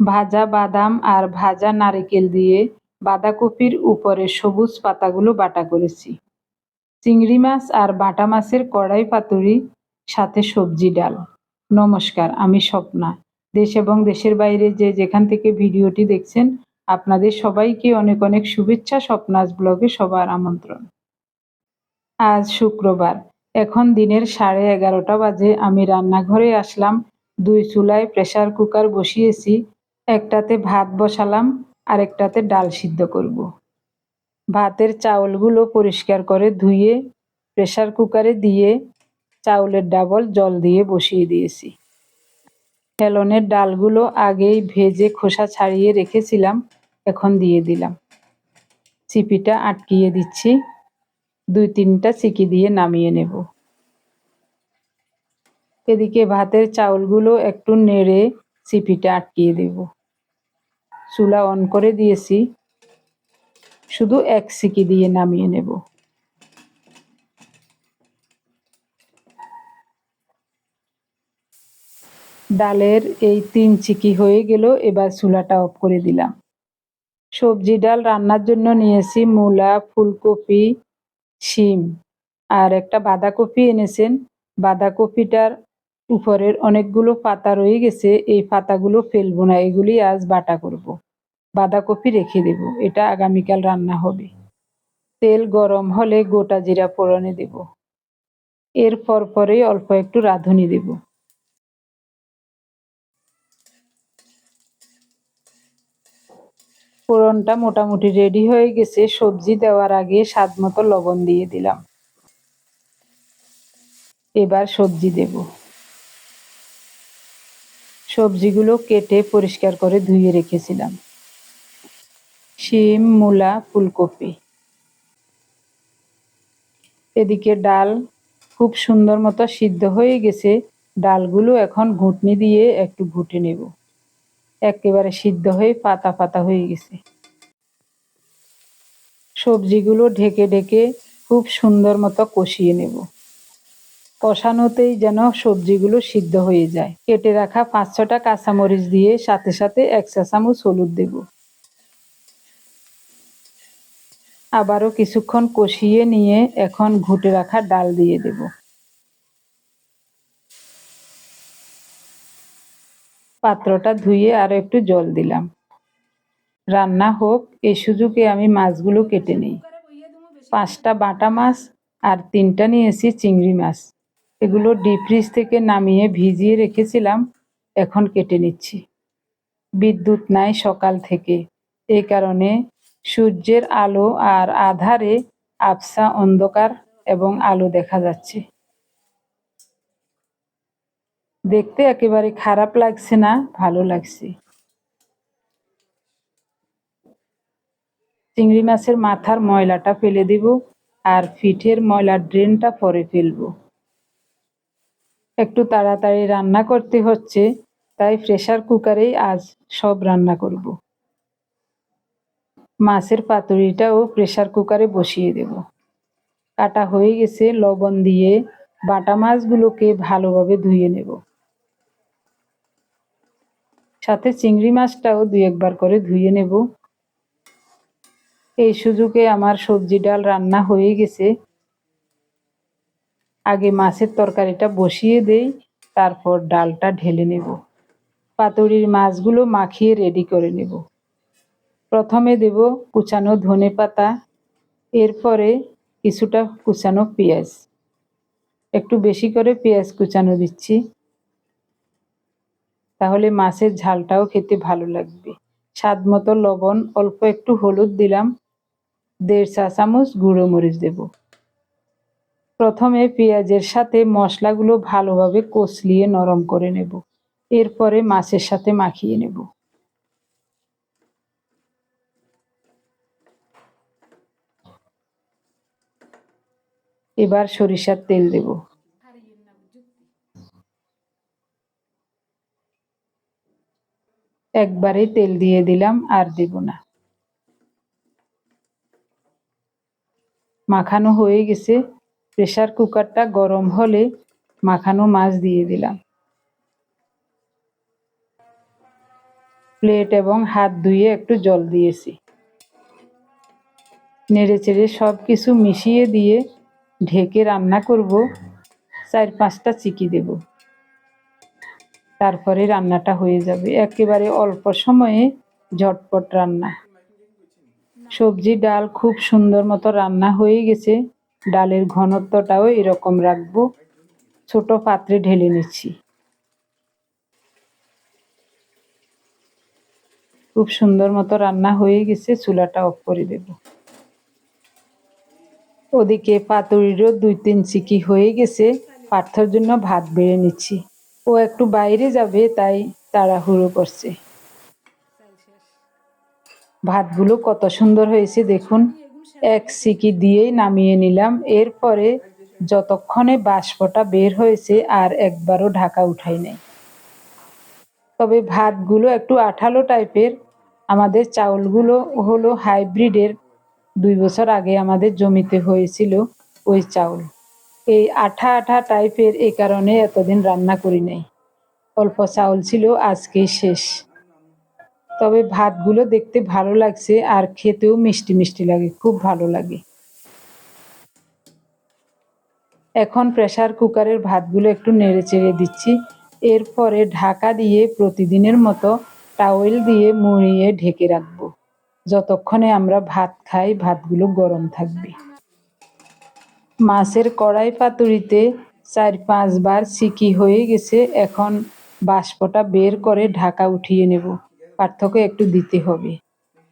ভাজা বাদাম আর ভাজা নারকেল দিয়ে বাঁধাকপির উপরে সবুজ পাতাগুলো বাটা করেছি। চিংড়ি মাছ আর বাটা মাছের কড়াই পাতুরি, সাথে সবজি ডাল। নমস্কার, আমি স্বপ্না। দেশ এবং দেশের বাইরে যে যেখান থেকে ভিডিওটি দেখছেন, আপনাদের সবাইকে অনেক অনেক শুভেচ্ছা স্বপ্নাস ব্লগে সবার আমন্ত্রণ। আজ শুক্রবার, এখন দিনের সাড়ে এগারোটা বাজে, আমি রান্নাঘরে আসলাম, দুই চুলায় প্রেসার কুকার বসিয়েছি একটাতে ভাত বসালাম আর একটাতে ডাল সিদ্ধ করব। ভাতের চাউলগুলো পরিষ্কার করে ধুয়ে, প্রেসার কুকারে দিয়ে চাউলের ডাবল জল দিয়ে বসিয়ে দিয়েছি। হেলনের ডালগুলো আগেই ভেজে খোসা ছাড়িয়ে রেখেছিলাম, এখন দিয়ে দিলাম। চিপিটা আটকিয়ে দিচ্ছি, দুই তিনটা চিকি দিয়ে নামিয়ে নেব। এদিকে ভাতের চাউলগুলো একটু নেড়ে চিপিটা আটকিয়ে দেব। চুলা অন করে দিয়েছি। শুধু এক সিকি দিয়ে নামিয়ে নেব। ডালের এই তিন চিকি হয়ে গেল, এবার চুলাটা অফ করে দিলাম। সবজি ডাল রান্নার জন্য নিয়েছি মূলা, ফুলকপি, শিম আর একটা বাঁধাকপি এনেছেন। বাঁধাকপিটার উপরের অনেকগুলো পাতা রয়ে গেছে, এই পাতাগুলো ফেলব না, এগুলি আজ বাটা করব। বাঁধাকপি রেখে দেব, এটা আগামীকাল রান্না হবে। তেল গরম হলে গোটা জিরা ফোড়নে দেব। এর পর পরে অল্প একটু রাঁধুনি দেব। ফোড়নটা মোটামুটি রেডি হয়ে গেছে, সবজি দেওয়ার আগে স্বাদ মতো লবণ দিয়ে দিলাম। এবার সবজি দেব। সবজিগুলো কেটে পরিষ্কার করে ধুয়ে রেখেছিলাম। শিম, মূলা, ফুলকপি। এদিকে ডাল খুব সুন্দর মতো সিদ্ধ হয়ে গেছে। ডালগুলো এখন ঘুটনি দিয়ে একটু ঘুটে নেব। একেবারে সিদ্ধ হয়ে পাতা পাতা হয়ে গেছে। সবজিগুলো ঢেকে ঢেকে খুব সুন্দর মতো কষিয়ে নেব। কষানোতেই যেন সবজিগুলো সিদ্ধ হয়ে যায়। কেটে রাখা পাঁচ ছটা কাঁচামরিচ দিয়ে সাথে সাথে এক চা চামচ হলুদ দেব। আবারও কিছুক্ষণ কষিয়ে নিয়ে এখন ঘুটে রাখা ডাল দিয়ে দেব। পাত্রটা ধুয়ে আর একটু জল দিলাম। রান্না হোক এই সুযোগে আমি মাছগুলো কেটে নিই। পাঁচটা বাটা মাছ আর তিনটা নিয়েছি চিংড়ি মাছ। এগুলো ডিপ ফ্রিজ থেকে নামিয়ে ভিজিয়ে রেখেছিলাম, এখন কেটে নিচ্ছি। বিদ্যুৎ নাই সকাল থেকে। এই কারণে সূর্যের আলো আর আধারে আবসা অন্ধকার এবং আলো দেখা যাচ্ছে। দেখতে একেবারে খারাপ লাগছে না, ভালো লাগছে। চিংড়ি মাছের মাথার ময়লাটা ফেলে দিব আর পিঠের ময়লার ড্রেনটা পরে ফেলব। একটু তাড়াতাড়ি রান্না করতে হচ্ছে, তাই প্রেশার কুকারেই আজ সব রান্না করব। মাছের পাতুরিটাও প্রেশার কুকারে বসিয়ে দেব। কাটা হয়ে গেছে, লবণ দিয়ে বাটা মাছগুলোকে ভালোভাবে ধুয়ে নেব। সাথে চিংড়ি মাছটাও দুই একবার করে ধুয়ে নেব। এই সুযোগে আমার সবজি ডাল রান্না হয়ে গেছে। আগে মাছের তরকারিটা বসিয়ে দেই, তারপর ডালটা ঢেলে নেব। পাতুরির মাছগুলো মাখিয়ে রেডি করে নেব। প্রথমে দেব কুচানো ধনে পাতা, এরপরে কিছুটা কুচানো পেঁয়াজ। একটু বেশি করে পেঁয়াজ কুচানো দিচ্ছি। তাহলে মাছের ঝালটাও খেতে ভালো লাগবে। স্বাদ মতো লবণ, অল্প একটু হলুদ দিলাম। দেড় চা চামচ গুঁড়ো মরিচ দেব। প্রথমে পেঁয়াজের সাথে মশলাগুলো ভালোভাবে কষলিয়ে নরম করে নেব। এরপরে মাছের সাথে মাখিয়ে নেব। এবার সরিষার তেল দেব। একবারে তেল দিয়ে দিলাম, আর দেব না। মাখানো হয়ে গেছে। প্রেশার কুকারটা গরম হলে মাখানো মাছ দিয়ে দিলাম। প্লেট এবং হাত ধুয়ে একটু জল দিয়েছি। নেড়ে চেড়ে সব কিছু মিশিয়ে দিয়ে ঢেকে রান্না করব, চার পাঁচটা চিকি দেব। তারপরে রান্নাটা হয়ে যাবে। একেবারে অল্প সময়ে ঝটপট রান্না। সবজি ডাল খুব সুন্দর মতো রান্না হয়ে গেছে। ডালের ঘনত্বটাও এরকম রাখব। ছোট পাত্রে ঢেলে নিচ্ছি। খুব সুন্দর মতো রান্না হয়ে গেছে। চুলাটা অফ করে দেব। ওদিকে পাতুরিরও দুই তিন চিকি হয়ে গেছে। পার্থর জন্য ভাত বেড়ে নিচ্ছি। ও একটু বাইরে যাবে, তাই তাড়াহুড়ো করছে। ভাতগুলো কত সুন্দর হয়েছে দেখুন। এক সিকি দিয়েই নামিয়ে নিলাম। এরপরে যতক্ষণে বাষ্পটা বের হয়েছে আর একবারও ঢাকা উঠাই নাই। তবে ভাতগুলো একটু আঠালো টাইপের। আমাদের চাউলগুলো হলো হাইব্রিডের দুই বছর আগে আমাদের জমিতে হয়েছিল ওই চাউল। এই আঠা আঠা টাইপের এই কারণে এতদিন রান্না করি নাই। অল্প চাউল ছিল, আজকেই শেষ। তবে ভাতগুলো দেখতে ভালো লাগছে আর খেতেও মিষ্টি মিষ্টি লাগে, খুব ভালো লাগে। এখন প্রেশার কুকারের ভাতগুলো একটু নেড়ে চেড়ে দিচ্ছি। এরপরে ঢাকা দিয়ে প্রতিদিনের মতো টাওয়েল দিয়ে মুড়িয়ে ঢেকে রাখব। যতক্ষণে আমরা ভাত খাই, ভাতগুলো গরম থাকবে। মাছের কড়াই পাতুরিতে চার পাঁচবার সিকি হয়ে গেছে, এখন বাষ্পটা বের করে ঢাকা উঠিয়ে নেব। পার্থক্য একটু দিতে হবে।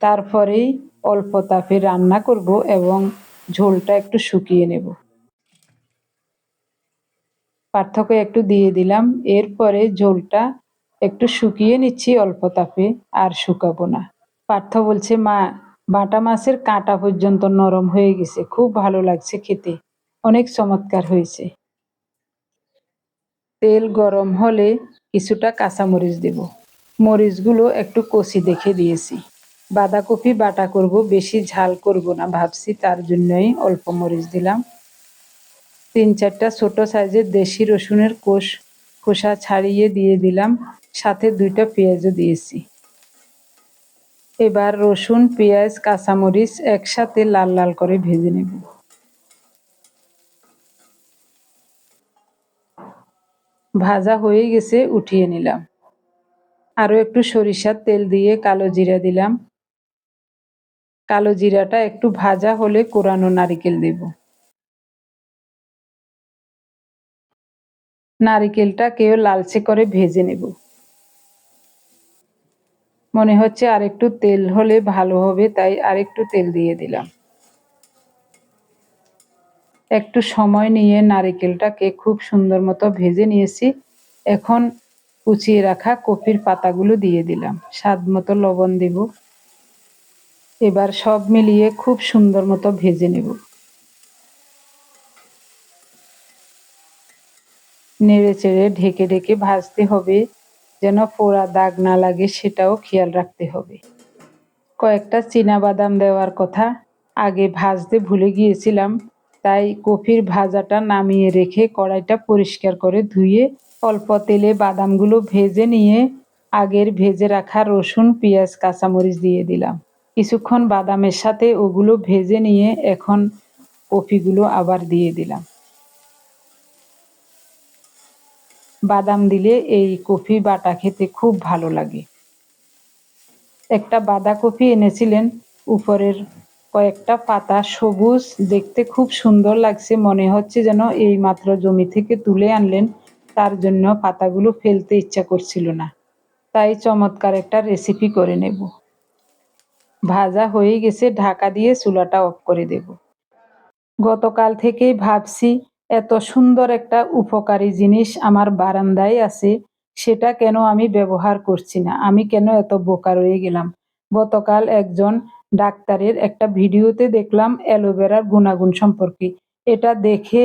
তারপরেই অল্প তাপে রান্না করব এবং ঝোলটা একটু শুকিয়ে নেব। পার্থক্য একটু দিয়ে দিলাম, এরপরে ঝোলটা একটু শুকিয়ে নিচ্ছি অল্প তাপে, আর শুকাবো না। পার্থ বলছে, মা, বাটা মাছের কাঁটা পর্যন্ত নরম হয়ে গেছে। খুব ভালো লাগছে খেতে। অনেক চমৎকার হয়েছে। তেল গরম হলে কিছুটা কাঁচামরিচ দেব। মরিচগুলো একটু কষি দেখে দিয়েছি। বাঁধাকপি বাটা করব, বেশি ঝাল করব না, ভাবছি তার জন্যই অল্প মরিচ দিলাম। তিন চারটা ছোট সাইজের দেশি রসুনের কোষ, খোসা ছাড়িয়ে দিয়ে দিলাম। সাথে দুইটা পেঁয়াজও দিয়েছি। এবার রসুন, পেঁয়াজ, কাঁচামরিচ একসাথে লাল লাল করে ভেজে নেব। ভাজা হয়ে গেছে, উঠিয়ে নিলাম। আরও একটু সরিষার তেল দিয়ে কালো জিরা দিলাম। কালো জিরাটা একটু ভাজা হলে কোরানো নারিকেল দেব। নারিকেলটা কেউ লালচে করে ভেজে নেব। মনে হচ্ছে আরেকটু তেল হলে ভালো হবে, তাই আরেকটু তেল দিয়ে দিলাম। একটু সময় নিয়ে নারিকেলটাকে খুব সুন্দর মতো ভেজে নিয়েছি। এখন কুচিয়ে রাখা কপির পাতাগুলো দিয়ে দিলাম। স্বাদ মতো লবণ দেব। এবার সব মিলিয়ে খুব সুন্দর মতো ভেজে নেব। নেড়ে চেড়ে ঢেকে ঢেকে ভাজতে হবে। যেন পোড়া দাগ না লাগে সেটাও খেয়াল রাখতে হবে। কয়েকটা বাদাম দেওয়ার কথা আগে ভাজতে ভুলে গিয়েছিলাম, তাই কফির ভাজাটা নামিয়ে রেখে কড়াইটা পরিষ্কার করে ধুয়ে অল্প তেলে বাদামগুলো ভেজে নিয়ে আগের ভেজে রাখা রসুন, পেঁয়াজ, কাঁচামরিচ দিয়ে দিলাম। কিছুক্ষণ বাদামের সাথে ওগুলো ভেজে নিয়ে এখন কফিগুলো আবার দিয়ে দিলাম। বাদাম দিলে এই কফি বাটা খেতে খুব ভালো লাগে। একটা বাঁধাকপি এনেছিলেন, উপরের কয়েকটা পাতা সবুজ, দেখতে খুব সুন্দর লাগছে, মনে হচ্ছে যেন এই মাত্র জমি থেকে তুলে আনলেন, তার জন্য পাতাগুলো ফেলতে ইচ্ছা করছিল না। তাই চমৎকার একটা রেসিপি করে নেব। ভাজা হয়ে গেছে, ঢাকা দিয়ে চুলাটা অফ করে দেব। গতকাল থেকেই ভাবছি এত সুন্দর একটা উপকারী জিনিস আমার বারান্দায় আছে, সেটা কেন আমি ব্যবহার করছি না? আমি কেন এত বোকা রয়ে গেলাম? গতকাল একজন ডাক্তারের একটা ভিডিওতে দেখলাম অ্যালোভেরার গুণাগুণ সম্পর্কে। এটা দেখে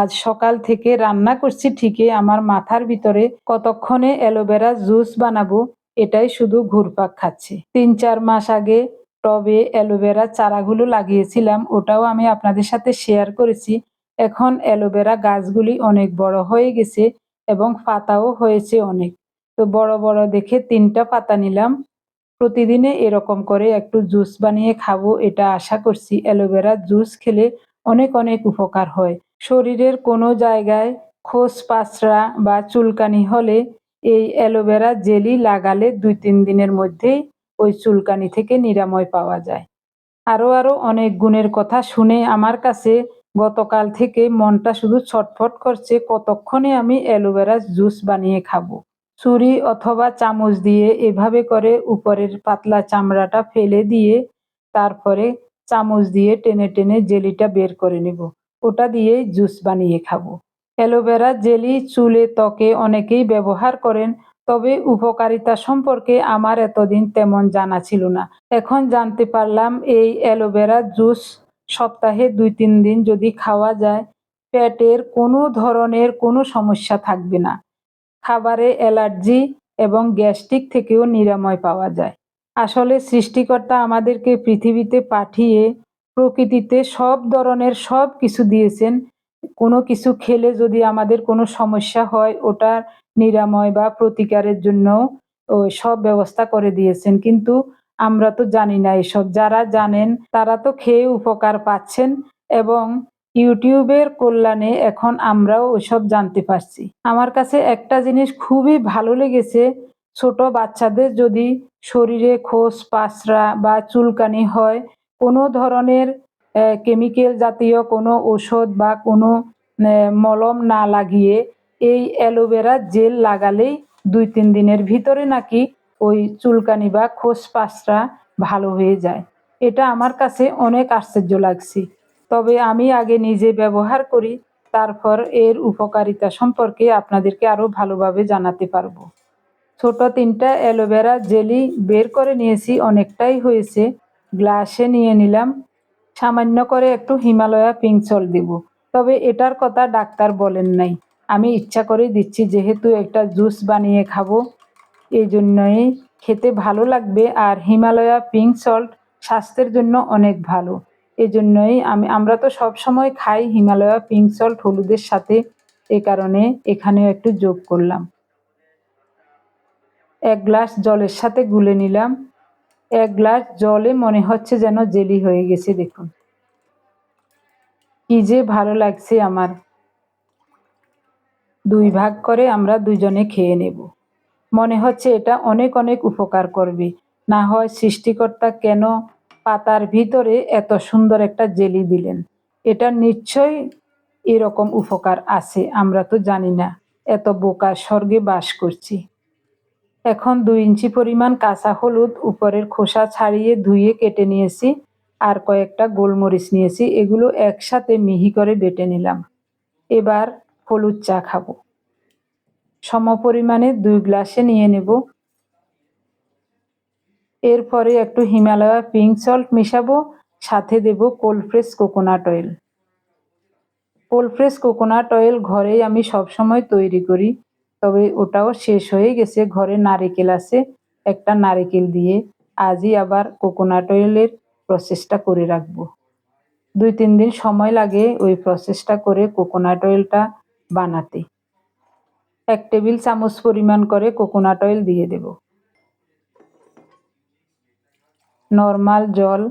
আজ সকাল থেকে রান্না করছি ঠিকই, আমার মাথার ভিতরে কতক্ষণে অ্যালোভেরা জুস বানাবো, এটাই শুধু ঘুরপাক খাচ্ছে। তিন চার মাস আগে টবে অ্যালোভেরা চারাগুলো লাগিয়েছিলাম, ওটাও আমি আপনাদের সাথে শেয়ার করেছি। এখন অ্যালোভেরা গাছগুলি অনেক বড় হয়ে গেছে এবং পাতাও হয়েছে অনেক। তো বড় বড় দেখে তিনটা পাতা নিলাম। প্রতিদিনে এরকম করে একটু জুস বানিয়ে খাব এটা আশা করছি। অ্যালোভেরা জুস খেলে অনেক অনেক উপকার হয়। শরীরের কোনো জায়গায় খোস, পাঁচড়া বা চুলকানি হলে এই অ্যালোভেরা জেলি লাগালে দুই তিন দিনের মধ্যেই ওই চুলকানি থেকে নিরাময় পাওয়া যায়। আরও আরও অনেক গুণের কথা শুনে আমার কাছে গতকাল থেকে মনটা শুধু ছটফট করছে, কতক্ষণে আমি অ্যালোভেরা জুস বানিয়ে খাব? ছুরি অথবা চামচ দিয়ে এভাবে করে উপরের পাতলা চামড়াটা ফেলে দিয়ে তারপরে চামচ দিয়ে টেনে টেনে জেলিটা বের করে নেব। ওটা দিয়েই জুস বানিয়ে খাব। অ্যালোভেরা জেলি চুলে ত্বকে অনেকেই ব্যবহার করেন, তবে উপকারিতা সম্পর্কে আমার এতদিন তেমন জানা ছিল না। এখন জানতে পারলাম এই অ্যালোভেরা জুস সপ্তাহে দুই, তিন দিন যদি খাওয়া যায়, পেটের কোনো ধরনের কোনো সমস্যা থাকবে না। খাবারে অ্যালার্জি এবং গ্যাস্ট্রিক থেকেও নিরাময় পাওয়া যায়। আসলে সৃষ্টিকর্তা আমাদেরকে পৃথিবীতে পাঠিয়ে প্রকৃতিতে সব ধরনের সব কিছু দিয়েছেন। কোনো কিছু খেলে যদি আমাদের কোনো সমস্যা হয়, ওটার নিরাময় বা প্রতিকারের জন্য সব ব্যবস্থা করে দিয়েছেন। কিন্তু আমরা তো জানি না এসব। যারা জানেন, তারা তো খেয়ে উপকার পাচ্ছেন এবং ইউটিউবের কল্যাণে এখন আমরাও ওইসব জানতে পারছি। আমার কাছে একটা জিনিস খুবই ভালো লেগেছে, ছোট বাচ্চাদের যদি শরীরে খোস, পাঁচড়া বা চুলকানি হয়, কোনো ধরনের কেমিক্যাল জাতীয় কোনো ওষুধ বা কোনো মলম না লাগিয়ে এই অ্যালোভেরা জেল লাগালেই দুই তিন দিনের ভিতরে নাকি ওই চুলকানি বা খোস পাঁচড়া ভালো হয়ে যায়। এটা আমার কাছে অনেক আশ্চর্য লাগছে। তবে আমি আগে নিজে ব্যবহার করি, তারপর এর উপকারিতা সম্পর্কে আপনাদেরকে আরও ভালোভাবে জানাতে পারব। ছোট তিনটা অ্যালোভেরা জেলি বের করে নিয়েছি, অনেকটাই হয়েছে। গ্লাসে নিয়ে নিলাম। সামান্য করে একটু হিমালয়া সল দিব। তবে এটার কথা ডাক্তার বলেন নাই। আমি ইচ্ছা করেই দিচ্ছি, যেহেতু একটা জুস বানিয়ে খাব। এই জন্যই খেতে ভালো লাগবে আর হিমালয়া পিঙ্ক সল্ট স্বাস্থ্যের জন্য অনেক ভালো। এই জন্যই আমি, আমরা তো সব সময় খাই হিমালয়া পিঙ্ক সল্ট হলুদের সাথে। এ কারণে এখানেও একটু যোগ করলাম। এক গ্লাস জলের সাথে গুলে নিলাম। এক গ্লাস জলে মনে হচ্ছে যেন জেলি হয়ে গেছে, দেখুন। কি যে ভালো লাগছে আমার। দুই ভাগ করে আমরা দুজনে খেয়ে নেব। মনে হচ্ছে এটা অনেক অনেক উপকার করবে। না হয় সৃষ্টিকর্তা কেন পাতার ভিতরে এত সুন্দর একটা জেলি দিলেন? এটা নিশ্চয়ই এরকম উপকার আছে, আমরা তো জানি না। এত বোকার স্বর্গে বাস করছি। এখন দুই ইঞ্চি পরিমাণ কাঁচা হলুদ উপরের খোসা ছাড়িয়ে ধুয়ে কেটে নিয়েছি, আর কয়েকটা গোলমরিচ নিয়েছি, এগুলো একসাথে মিহি করে বেটে নিলাম। এবার হলুদ চা খাব। সম পরিমাণে দুই গ্লাসে নিয়ে নেব। এরপরে একটু হিমালয়া পিঙ্ক সল্ট মিশাবো, সাথে দেব cold fresh coconut oil. Cold fresh coconut oil ঘরেই আমি সবসময় তৈরি করি, তবে ওটাও শেষ হয়ে গেছে ঘরে নারিকেল আছে, একটা নারিকেল দিয়ে আজই আবার কোকোনাট অয়েলের প্রসেসটা করে রাখব। দুই তিন দিন সময় লাগে ওই প্রসেসটা করে কোকোনাট অয়েলটা বানাতে। এক টেবিল চামচ পরিমাণ করে কোকোনাট অয়েল দিয়ে দেব। নর্মাল জল।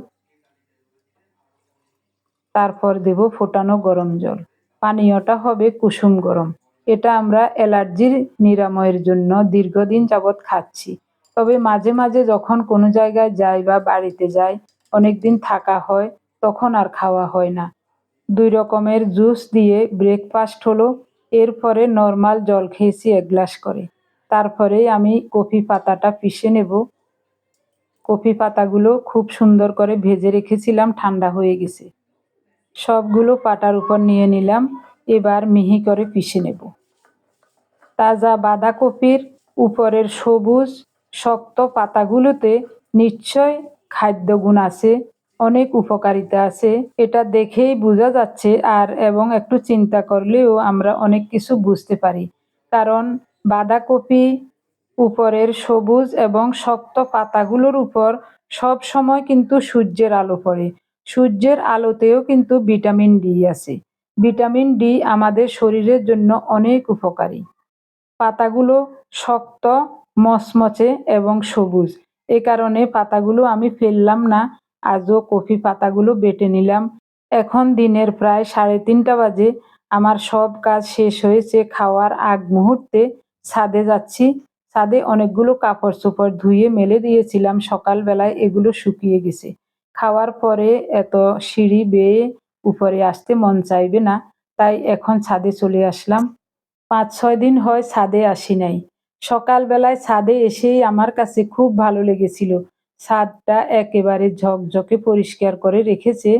তারপর দেব ফোটানো গরম জল। পানীয়টা হবে কুসুম গরম। এটা আমরা অ্যালার্জির নিরাময়ের জন্য দীর্ঘদিন যাবৎ খাচ্ছি। তবে মাঝে মাঝে যখন কোনো জায়গায় যাই বা বাড়িতে যাই অনেক দিন থাকা হয়, তখন আর খাওয়া হয় না। দুই রকমের জুস দিয়ে ব্রেকফাস্ট হলো। এরপরে নর্মাল জল খেয়েছি এক গ্লাস করে। তারপরে আমি কফি পাতাটা পিষে নেব। কফি পাতাগুলো খুব সুন্দর করে ভেজে রেখেছিলাম, ঠান্ডা হয়ে গেছে। সবগুলো পাটার উপর নিয়ে নিলাম, এবার মিহি করে পিষে নেব। তাজা বাঁধাকপির উপরের সবুজ শক্ত পাতাগুলোতে নিশ্চয় খাদ্যগুণ আছে। অনেক উপকারিতা আছে। এটা দেখেই বোঝা যাচ্ছে আর এবং একটু চিন্তা করলেও আমরা অনেক কিছু বুঝতে পারি। কারণ বাঁধাকপি উপরের সবুজ এবং শক্ত পাতাগুলোর উপর সব সময় কিন্তু সূর্যের আলো পড়ে। সূর্যের আলোতেও কিন্তু ভিটামিন ডি আছে। ভিটামিন ডি আমাদের শরীরের জন্য অনেক উপকারী। পাতাগুলো শক্ত, মচমচে এবং সবুজ। এ কারণে পাতাগুলো আমি ফেললাম না। আজও কফি পাতাগুলো বেটে নিলাম। এখন দিনের প্রায় সাড়ে তিনটা বাজে। আমার সব কাজ শেষ হয়েছে খাওয়ার আগ মুহূর্তে ছাদে যাচ্ছি। ছাদে অনেকগুলো কাপড় চোপড় ধুয়ে মেলে দিয়েছিলাম। সকালবেলায় এগুলো শুকিয়ে গেছে। খাওয়ার পরে এত সিঁড়ি বেয়ে উপরে আসতে মন চাইবে না, তাই এখন ছাদে চলে আসলাম। পাঁচ ছয় দিন হয় ছাদে আসি নাই। সকালবেলায় ছাদে এসেই আমার কাছে খুব ভালো লেগেছিল। ছাদটা একেবারে ঝকঝকে পরিষ্কার করে রেখেছে।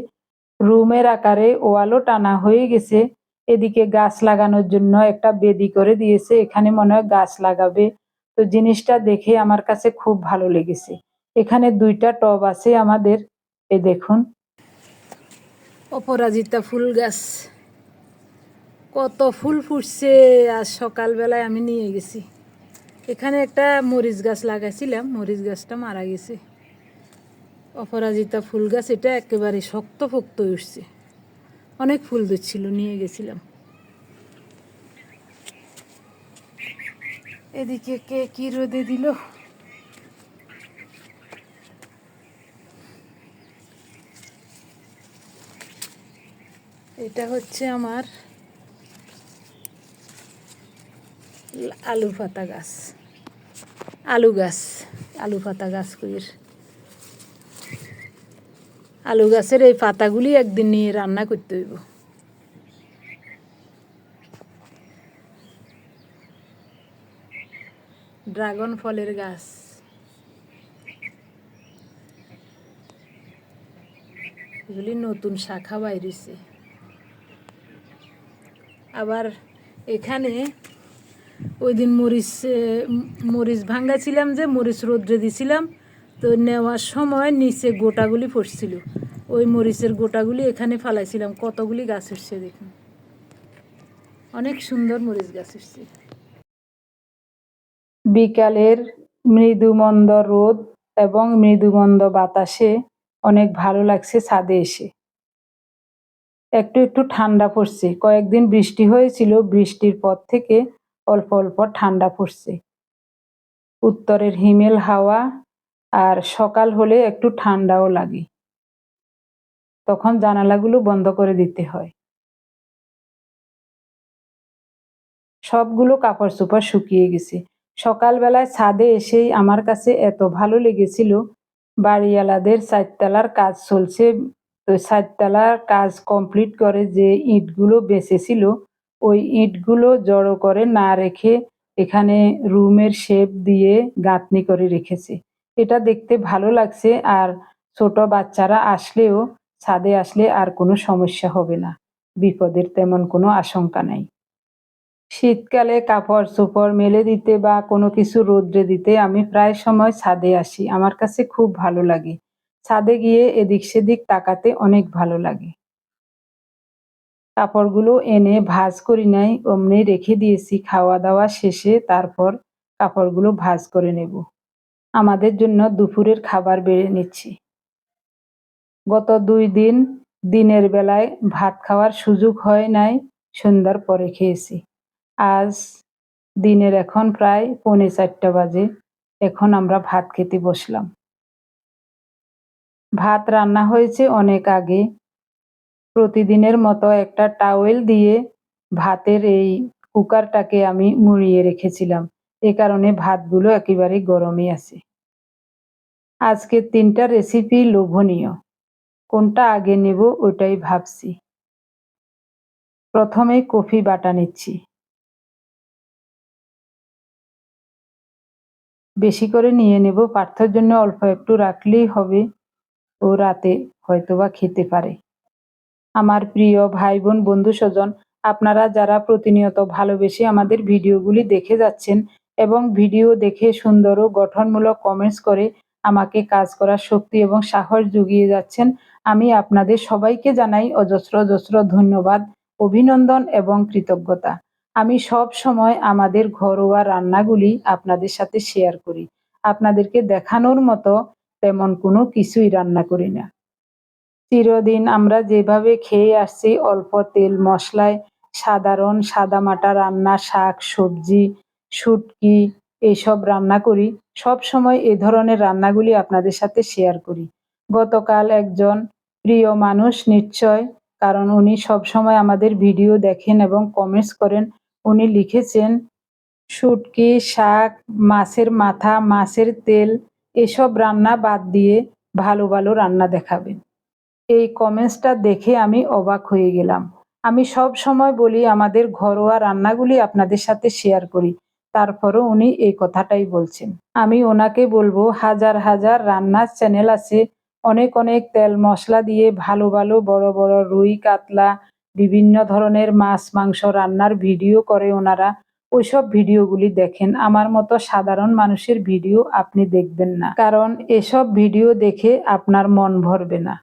রুমের আকারে ওয়ালও টানা হয়ে গেছে। এদিকে গাছ লাগানোর জন্য একটা বেদি করে দিয়েছে। এখানে মনে হয় গাছ লাগাবে। তো জিনিসটা দেখে আমার কাছে খুব ভালো লেগেছে। এখানে দুইটা টব আছে আমাদের। এ দেখুন। অপরাজিতা ফুল গাছ। কত ফুল ফুটছে। আর সকালবেলায় আমি নিয়ে গেছি। এখানে একটা মরিচ গাছ লাগাইছিলাম। মরিচ গাছটা মারা গেছে। অপরাজিতা ফুল গাছ, এটা একেবারে শক্ত পোক্ত উঠছে। অনেক ফুল দিচ্ছিল, নিয়ে গেছিলাম। এদিকে কে কি রোদে দিল? এটা হচ্ছে আমার আলু পাতা গাছ। আলু গাছ, আলু পাতা গাছ কইর। আলু গাছের এই পাতাগুলি একদিন নিয়ে রান্না করতে হইব। ড্রাগন ফলের গাছ। এগুলি নতুন শাখা বাইরেছে। আবার এখানে ওই দিন মরিচ মরিচ ভাঙ্গাছিলাম যে, মরিচ রোদ্রে দিছিলাম। তো নেওয়ার সময় নিচে গোটাগুলি পড়ছিল। ওই মরিচের গোটাগুলি এখানে ফালাইছিলাম। কতগুলি গাছ উঠছে দেখুন। অনেক সুন্দর মরিচ গাছ উঠছে। বিকালের মৃদুমন্দ রোদ এবং মৃদুমন্দ বাতাসে অনেক ভালো লাগছে ছাদে এসে। একটু একটু ঠান্ডা পড়ছে। কয়েকদিন বৃষ্টি হয়েছিল। বৃষ্টির পর থেকে অল্প অল্প ঠান্ডা পড়ছে। উত্তরের হিমেল হাওয়া আর সকাল হলে একটু ঠান্ডাও লাগে। তখন জানালাগুলো বন্ধ করে দিতে হয়। সবগুলো কাপড় চোপড় শুকিয়ে গেছে। সকালবেলায় ছাদে এসেই আমার কাছে এত ভালো লেগেছিল। বাড়িওয়ালাদের চারতলার কাজ চলছে, তো চারতলার কাজ কমপ্লিট করে যে ইটগুলো বেঁচেছিল, ওই ইটগুলো জড়ো করে না রেখে এখানে রুমের শেপ দিয়ে গাঁথনি করে রেখেছে। এটা দেখতে ভালো লাগছে আর ছোট বাচ্চারা আসলেও ছাদে আসলে আর কোনো সমস্যা হবে না। বিপদের তেমন কোনো আশঙ্কা নাই। শীতকালে কাপড় চোপড় মেলে দিতে বা কোনো কিছু রোদ্রে দিতে আমি প্রায় সময় ছাদে আসি। আমার কাছে খুব ভালো লাগে। ছাদে গিয়ে এদিক সেদিক তাকাতে অনেক ভালো লাগে। কাপড়গুলো এনে ভাজ করি নাই, অমনি রেখে দিয়েছি। খাওয়া দাওয়া শেষে তারপর কাপড়গুলো ভাজ করে নেব। আমাদের জন্য দুপুরের খাবার বেড়ে নিচ্ছি। গত দুই দিন, দিনের বেলায় ভাত খাওয়ার সুযোগ হয় নাই, সন্ধ্যার পরে খেয়েছি। আজ দিনের এখন প্রায় পৌনে চারটা বাজে, এখন আমরা ভাত খেতে বসলাম। ভাত রান্না হয়েছে অনেক আগে। প্রতিদিনের মতো একটা টাওয়েল দিয়ে ভাতের এই কুকারটাকে আমি মুড়িয়ে রেখেছিলাম। এ কারণে ভাতগুলো একেবারে গরমই আছে। আজকের তিনটা রেসিপি লোভনীয়। কোনটা আগে নেব ওটাই ভাবছি। প্রথমে কফি বাটা নিচ্ছি। বেশি করে নিয়ে নেব, পার্থর জন্য অল্প একটু রাখলেই হবে ও রাতে হয়তোবা খেতে পারে। আমার প্রিয় ভাই বোন বন্ধু স্বজন আপনারা যারা প্রতিনিয়ত ভালোবেসে আমাদের ভিডিওগুলি দেখে যাচ্ছেন এবং ভিডিও দেখে সুন্দর ও গঠনমূলক কমেন্টস করে আমাকে কাজ করার শক্তি এবং সাহস জুগিয়ে যাচ্ছেন। আমি আপনাদের সবাইকে জানাই অজস্র অজস্র ধন্যবাদ, অভিনন্দন এবং কৃতজ্ঞতা। আমি সব সময় আমাদের ঘরোয়া রান্নাগুলি আপনাদের সাথে শেয়ার করি। আপনাদেরকে দেখানোর মতো তেমন কোনো কিছুই রান্না করি না। চিরদিন আমরা যেভাবে খেয়ে আসছি, অল্প তেল মশলায়, সাধারণ সাদামাটা রান্না, শাক, সবজি, শুটকি এইসব রান্না করি। সব সময় এই ধরনের রান্নাগুলি আপনাদের সাথে শেয়ার করি। গতকাল একজন প্রিয় মানুষ নিশ্চয়, কারণ উনি সব সময় আমাদের ভিডিও দেখেন এবং কমেন্টস করেন। উনি লিখেছেন, শুটকি, শাক, মাছের মাথা, মাছের তেল, এসব রান্না বাদ দিয়ে ভালো ভালো রান্না দেখাবেন। এই কমেন্টসটা দেখে আমি অবাক হয়ে গেলাম। আমি সব সময় বলি, আমাদের ঘরোয়া রান্নাগুলি আপনাদের সাথে শেয়ার করি। তারপরও উনি এই কথাটাই বলছেন। আমি ওনাকে বলব, হাজার হাজার রান্নার চ্যানেল আছে। অনেক অনেক তেল মশলা দিয়ে ভালো ভালো বড় বড় রুই, কাতলা, বিভিন্ন ধরনের মাছ, মাংস রান্নার ভিডিও করে ওনারা। ওইসব ভিডিওগুলি দেখেন। আমার মতো সাধারণ মানুষের ভিডিও আপনি দেখবেন না। কারণ এসব ভিডিও দেখে আপনার মন ভরবে না।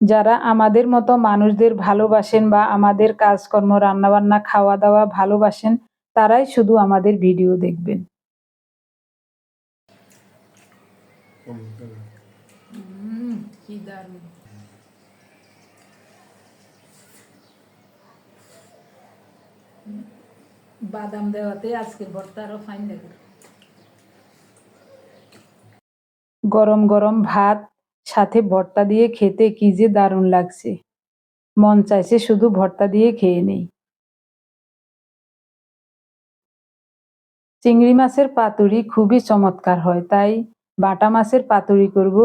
যারা আমাদের মতো মানুষদের ভালোবাসেন বা আমাদের কাজকর্ম, রান্নাবান্না, খাওয়া দাওয়া ভালোবাসেন তারাই শুধু আমাদের ভিডিও দেখবেন। বাদাম দেওয়াতে আজকের ভর্তা আরও ফাইন লাগে গরম গরম ভাত সাথে ভর্তা দিয়ে খেতে কি যে দারুণ লাগছে। মন চাইছে শুধু ভর্তা দিয়ে খেয়ে নেই। চিংড়ি মাছের পাতুরি খুবই চমৎকার হয়, তাই বাটা মাছের পাতুরি করব।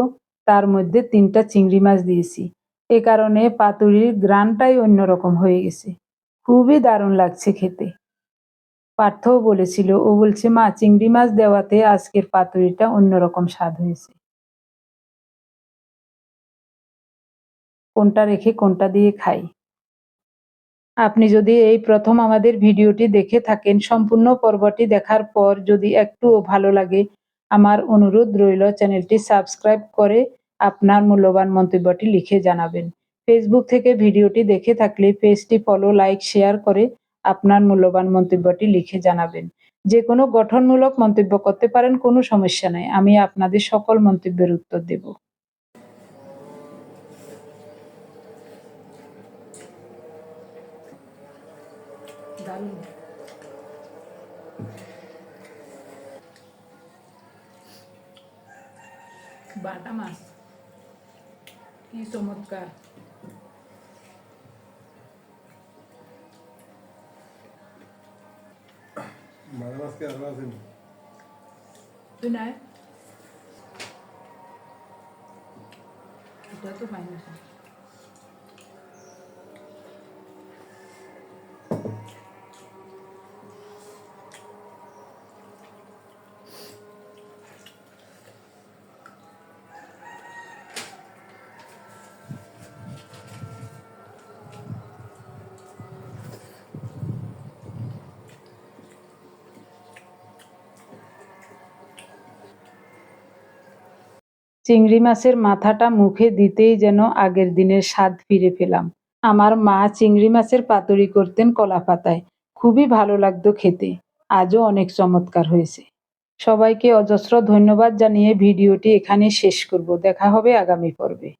তার মধ্যে তিনটা চিংড়ি মাছ দিয়েছি। এ কারণে পাতুরির গ্রানটাই অন্যরকম হয়ে গেছে। খুবই দারুণ লাগছে খেতে। পার্থও বলেছিল, ও বলছে, মা, চিংড়ি মাছ দেওয়াতে আজকের পাতুরিটা অন্যরকম স্বাদ হয়েছে। কোনটা রেখে কোনটা দিয়ে খাই? আপনি যদি এই প্রথম আমাদের ভিডিওটি দেখে থাকেন, সম্পূর্ণ পর্বটি দেখার পর যদি একটুও ভালো লাগে, আমার অনুরোধ রইল চ্যানেলটি সাবস্ক্রাইব করে আপনার মূল্যবান মন্তব্যটি লিখে জানাবেন। ফেসবুক থেকে ভিডিওটি দেখে থাকলে পেজটি ফলো লাইক শেয়ার করে আপনার মূল্যবান মন্তব্যটি লিখে জানাবেন। যে কোনো গঠনমূলক মন্তব্য করতে পারেন, কোনো সমস্যা নাই। আমি আপনাদের সকল মন্তব্যের উত্তর দেব। বাটা মাছ কি চমৎকার মাঝে মাঝকে আরও আছেন তুই নাই এটা তো ফাইন আছে চিংড়ি মাছের মাথাটা মুখে দিতেই যেন আগের দিনের স্বাদ ফিরে পেলাম। আমার মা চিংড়ি মাছের পাতুরি করতেন কলা পাতায় খুবই ভালো লাগতো খেতে। আজও অনেক চমৎকার হয়েছে। সবাইকে অজস্র ধন্যবাদ জানিয়ে ভিডিওটি এখানে শেষ করব। দেখা হবে আগামী পর্বে।